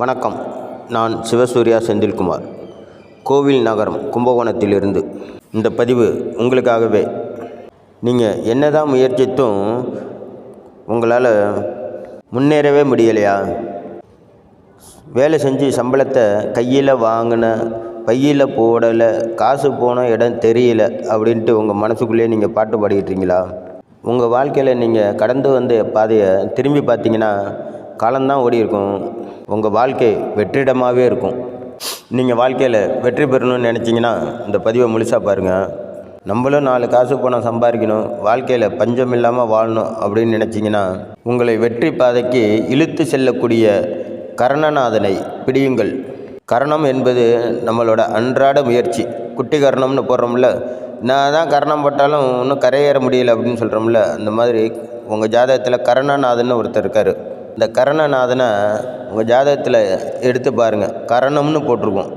வணக்கம். நான் சிவசூர்யா செந்தில்குமார். கோவில் நகரம் கும்பகோணத்திலிருந்து. இந்த பதிவு உங்களுக்காகவே. நீங்கள் என்னதான் முயற்சித்தும் உங்களால் முன்னேறவே முடியலையா? வேலை செஞ்சு சம்பளத்தை கையில் வாங்கின பையில் போடலை காசு போன இடம் தெரியல அப்படின்ட்டு உங்கள் மனசுக்குள்ளேயே நீங்கள் பாட்டு பாடிக்கிட்டீங்களா உங்கள் வாழ்க்கையில் நீங்கள் கடந்து வந்த பாதையை திரும்பி பார்த்தீங்கன்னா காலம்தான் ஓடி இருக்கும். உங்கள் வாழ்க்கை வெற்றிடமாகவே இருக்கும். நீங்கள் வாழ்க்கையில் வெற்றி பெறணும்னு நினச்சிங்கன்னா இந்த பதிவை முழுசாக பாருங்கள் நம்மளும் நாலு காசு பணம் சம்பாதிக்கணும் வாழ்க்கையில் பஞ்சம் இல்லாமல் வாழணும் அப்படின்னு நினச்சிங்கன்னா உங்களை வெற்றி பாதைக்கு இழுத்து செல்லக்கூடிய கரணநாதனை பிடியுங்கள். கரணம் என்பது நம்மளோட அன்றாட முயற்சி. குட்டி கரணம்னு போடுறோம்ல நான் தான் கரணம் போட்டாலும் இன்னும் கரையேற முடியல அப்படின்னு சொல்கிறோம்ல அந்த மாதிரி உங்கள் ஜாதகத்தில் கரணநாதன் ஒருத்தர் இருக்கார். இந்த கரணநாதனை உங்கள் ஜாதகத்தில் எடுத்து பாருங்கள் கரணம்னு போட்டிருக்கோம்.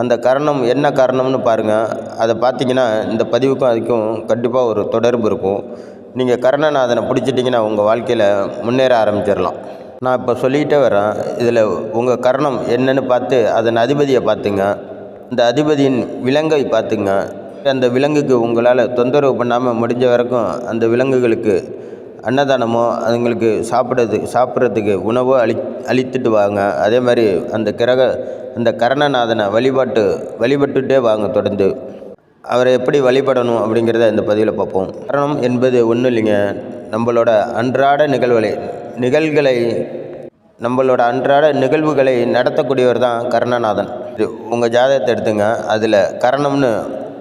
அந்த கரணம் என்ன காரணம்னு பாருங்கள் அதை பார்த்தீங்கன்னா இந்த பதிவுக்கும் அதுக்கும் கண்டிப்பாக ஒரு தொடர்பு இருக்கும். நீங்கள் கரணநாதனை பிடிச்சிட்டிங்கன்னா உங்கள் வாழ்க்கையில் முன்னேற ஆரம்பிச்சிடலாம். நான் இப்போ சொல்லிக்கிட்டே வரேன் இதில் உங்கள் கரணம் என்னன்னு பார்த்து அதன் அதிபதியை பார்த்துங்க. இந்த அதிபதியின் விலங்கை பார்த்துங்க. அந்த விலங்குக்கு உங்களால் தொந்தரவு பண்ணாமல் முடிஞ்ச வரைக்கும் அந்த விலங்குகளுக்கு அன்னதானமோ அதுங்களுக்கு சாப்பிட்றது சாப்பிட்றதுக்கு உணவோ அளி அளித்துட்டு வாங்க. அதே மாதிரி அந்த கிரக அந்த கரணநாதனை வழிபாட்டு வழிபட்டுட்டே வாங்க தொடர்ந்து. அவரை எப்படி வழிபடணும் அப்படிங்கிறத இந்த பதிவில் பார்ப்போம். கரணம் என்பது ஒன்றும் இல்லைங்க. நம்மளோட அன்றாட நிகழ்வுகளை நிகழ்களை நம்மளோட அன்றாட நிகழ்வுகளை நடத்தக்கூடியவர் தான் கர்ணநாதன். உங்கள் ஜாதகத்தை எடுத்துங்க. அதில் கரணம்னு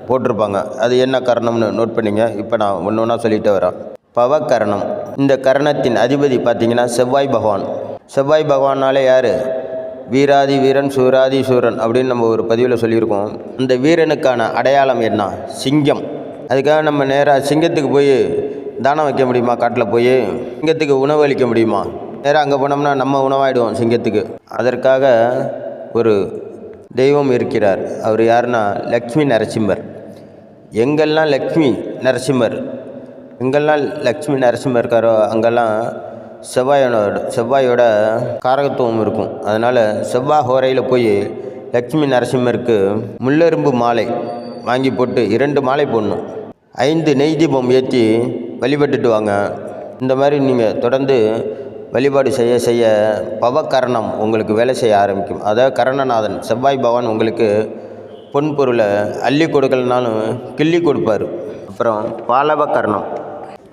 போட்டிருப்பாங்க. அது என்ன கரணம்னு நோட் பண்ணிங்க. இப்போ நான் ஒன்று ஒன்றா சொல்லிட்டு வரேன். பவகரணம். இந்த கரணத்தின் அதிபதி பார்த்தீங்கன்னா செவ்வாய் பகவான். செவ்வாய் பகவானாலே யார்? வீராதி வீரன் சூராதி சூரன் அப்படின்னு நம்ம ஒரு பதிவில் சொல்லியிருக்கோம். அந்த வீரனுக்கான அடையாளம் என்ன? சிங்கம். அதுக்காக நம்ம நேராக சிங்கத்துக்கு போய் தானம் வைக்க முடியுமா? காட்டில் போய் சிங்கத்துக்கு உணவு அளிக்க முடியுமா? நேராக அங்கே போனோம்னா நம்ம உணவாயிடுவோம் சிங்கத்துக்கு. அதற்காக ஒரு தெய்வம் இருக்கிறார். அவர் யாருன்னா? லக்ஷ்மி நரசிம்மர். எங்கெல்லாம் லக்ஷ்மி நரசிம்மர் எங்கெல்லாம் லக்ஷ்மி நரசிம்மர் இருக்காரோ அங்கெல்லாம் செவ்வாயோட செவ்வாயோட காரகத்துவம் இருக்கும். அதனால் செவ்வாய் ஹோரையில் போய் லக்ஷ்மி நரசிம்மருக்கு முள்ளெரும்பு மாலை வாங்கி போட்டு இரண்டு மாலை போடணும். ஐந்து நெய் தீபம் ஏற்றி வழிபட்டுட்டு வாங்க. இந்த மாதிரி நீங்கள் தொடர்ந்து வழிபாடு செய்ய செய்ய பவகரணம் உங்களுக்கு வேலை செய்ய ஆரம்பிக்கும். அதாவது கரணநாதன் செவ்வாய் பவான் உங்களுக்கு பொன் பொருளை அள்ளி கொடுக்கலனாலும் கிள்ளி கொடுப்பார். அப்புறம் பாலவ கர்ணம்.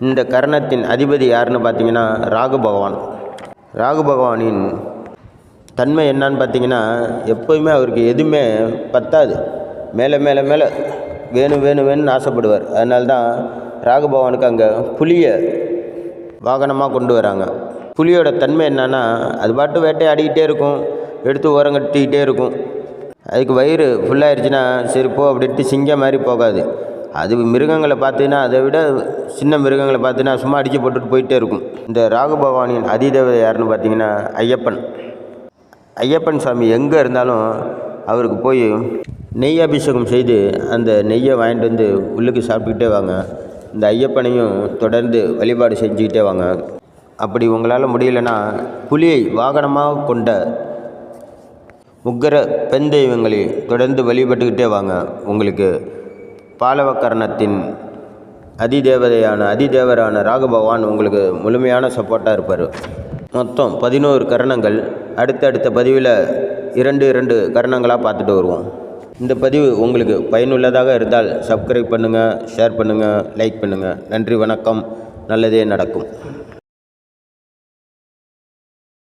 இந்த கரணத்தின் அதிபதி யாருன்னு பார்த்தீங்கன்னா ராகு பகவான். ராகு பகவானின் தன்மை என்னன்னு பார்த்தீங்கன்னா எப்போயுமே அவருக்கு எதுவுமே பத்தாது. மேலே மேலே மேலே வேணும் வேணும் வேணும்னு ஆசைப்படுவார். அதனால்தான் ராகு பகவானுக்கு அங்கே புலியை வாகனமாக கொண்டு வராங்க. புலியோட தன்மை என்னன்னா அது பாட்டு வேட்டையாடிக்கிட்டே இருக்கும் எடுத்து ஓரம் கட்டிக்கிட்டே இருக்கும். அதுக்கு வயிறு ஃபுல்லாகிடுச்சுன்னா சரி போ அப்படின்ட்டு சிங்கம் மாதிரி போகாது. அது மிருகங்களை பார்த்தீங்கன்னா அதை விட சின்ன மிருகங்களை பார்த்தீங்கன்னா சும்மா அடித்து போட்டுட்டு போயிட்டே இருக்கும். இந்த ராகு பவானியின் அதிதேவதை யாருன்னு பார்த்தீங்கன்னா ஐயப்பன். ஐயப்பன் சாமி எங்கே இருந்தாலும் அவருக்கு போய் நெய் அபிஷேகம் செய்து அந்த நெய்யை வாங்கிட்டு வந்து உள்ளுக்கு சாப்பிட்டுக்கிட்டே வாங்க. இந்த ஐயப்பனையும் தொடர்ந்து வழிபாடு செஞ்சுக்கிட்டே வாங்க. அப்படி உங்களால் முடியலன்னா புலியை வாகனமாக கொண்ட உக்கிர பெண் தெய்வங்களை தொடர்ந்து வழிபட்டுக்கிட்டே வாங்க. உங்களுக்கு பாலவக்கரணத்தின் அதிதேவதையான அதிதேவரான ராகுபவான் உங்களுக்கு முழுமையான சப்போர்ட்டாக இருப்பார். மொத்தம் பதினோரு கரணங்கள். அடுத்தடுத்த பதிவில் இரண்டு இரண்டு கரணங்களாக பார்த்துட்டு வருவோம். இந்த பதிவு உங்களுக்கு பயனுள்ளதாக இருந்தால் சப்ஸ்கிரைப் பண்ணுங்கள் ஷேர் பண்ணுங்கள் லைக் பண்ணுங்கள் நன்றி வணக்கம். நல்லதே நடக்கும்.